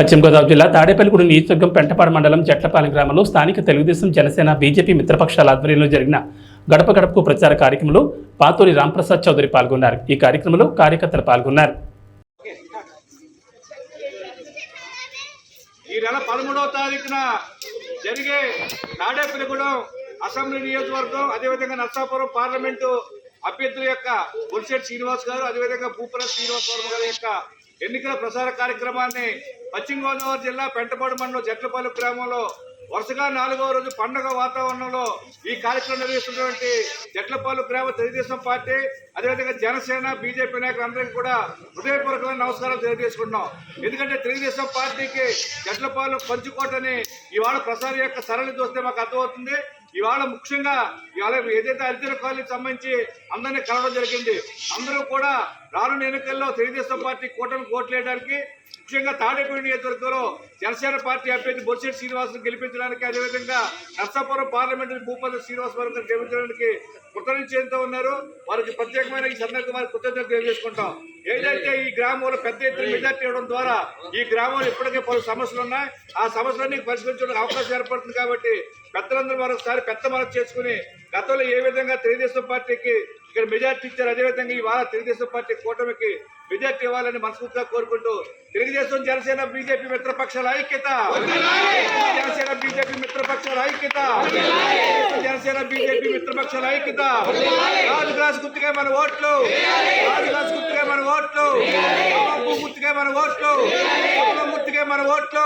పశ్చిమ గోదావరి జిల్లా తాడేపల్లిగూడెం నియోజకవర్గం పెంటపాడు మండలం చెట్లపాలెం గ్రామంలో స్థానిక తెలుగుదేశం జనసేన బీజేపీ మిత్రపక్షాల ఆధ్వర్యంలో జరిగిన గడప గడపకు ప్రచార కార్యక్రమంలో పాతూరి రాంప్రసాద్ చౌదరి పాల్గొన్నారు. ఈ కార్యక్రమంలో కార్యకర్తలు పాల్గొన్నారు. ఈ నెల పదమూడవ తారీఖున జరిగే తాడేపల్లిగూడెం అసెంబ్లీ నియోజకవర్గం అదేవిధంగా నర్సాపురం పార్లమెంటు అభ్యర్థుల యొక్క బొలిశెట్టి శ్రీనివాస్ గారు అదేవిధంగా భూపర శ్రీనివాస్ వర్మ గారి యొక్క ఎన్నికల ప్రసార కార్యక్రమాన్ని పశ్చిమ గోదావరి జిల్లా పెంటపాడు మండలం జట్లపాలెం గ్రామంలో వరుసగా నాలుగవ రోజు పండగ వాతావరణంలో ఈ కార్యక్రమం నిర్వహిస్తున్నటువంటి జట్లపాలు గ్రామ తెలుగుదేశం పార్టీ అదేవిధంగా జనసేన బీజేపీ నాయకులందరికీ కూడా హృదయపూర్వకమైన నమస్కారాలు తెలియజేసుకుంటున్నాం. ఎందుకంటే తెలుగుదేశం పార్టీకి జట్లపాలు పంచుకోటని ఇవాళ ప్రసారం యొక్క సరళి చూస్తే మాకు అర్థమవుతుంది. ఇవాళ ముఖ్యంగా ఇవాళ ఏదైతే అర్జున కాలనీకి సంబంధించి అందరినీ కలవడం జరిగింది అందరూ కూడా రానున్న ఎన్నికల్లో తెలుగుదేశం పార్టీ కూటమి కోట్లేయడానికి ముఖ్యంగా తాడేపల్లి నియోజకవర్గంలో జనసేన పార్టీ అభ్యర్థి బొత్సెట్టి శ్రీనివాసును గెలిపించడానికి అదేవిధంగా నర్సాపురం పార్లమెంటు భూపతి శ్రీనివాస్ వర్గం గెలిపించడానికి కృతజ్ఞత ఉన్నారు. వారికి ప్రత్యేకమైన ఈ సందర్భంగా వారికి కృతజ్ఞత తెలియజేసుకుంటాం. ఏదైతే ఈ గ్రామంలో పెద్ద ఎత్తున మెజార్టీ ఇవ్వడం ద్వారా ఈ గ్రామంలో ఇప్పటికే పలు సమస్యలు ఉన్నాయి. ఆ సమస్యలన్నీ పరిష్కరించడానికి అవకాశం ఏర్పడుతుంది కాబట్టి పెద్దలందరూ మరొకసారి పెద్ద మనసు చేసుకుని గతంలో ఏ విధంగా తెలుగుదేశం పార్టీకి ఇక్కడ మెజార్టీ ఇచ్చారు అదేవిధంగా ఈ వార తెలుగుదేశం పార్టీ కూటమికి మెజార్టీ ఇవ్వాలని మనస్ఫూర్తిగా కోరుకుంటూ తెలుగుదేశం జనసేన బీజేపీ మిత్రపక్షాల ఐక్యత. జనసేన బీజేపీ మిత్రపక్షాల ఐక్యత. జనసేన బీజేపీ మిత్రపక్షాల ఐక్యత. రాజు గ్లాస్ గుర్తుగా మన ఓట్లు రాజు గ్లాస్ గుర్తుగా మన ఓట్లు. గుర్తుగా మన ఓట్లు. గుర్తుగా మన ఓట్లు.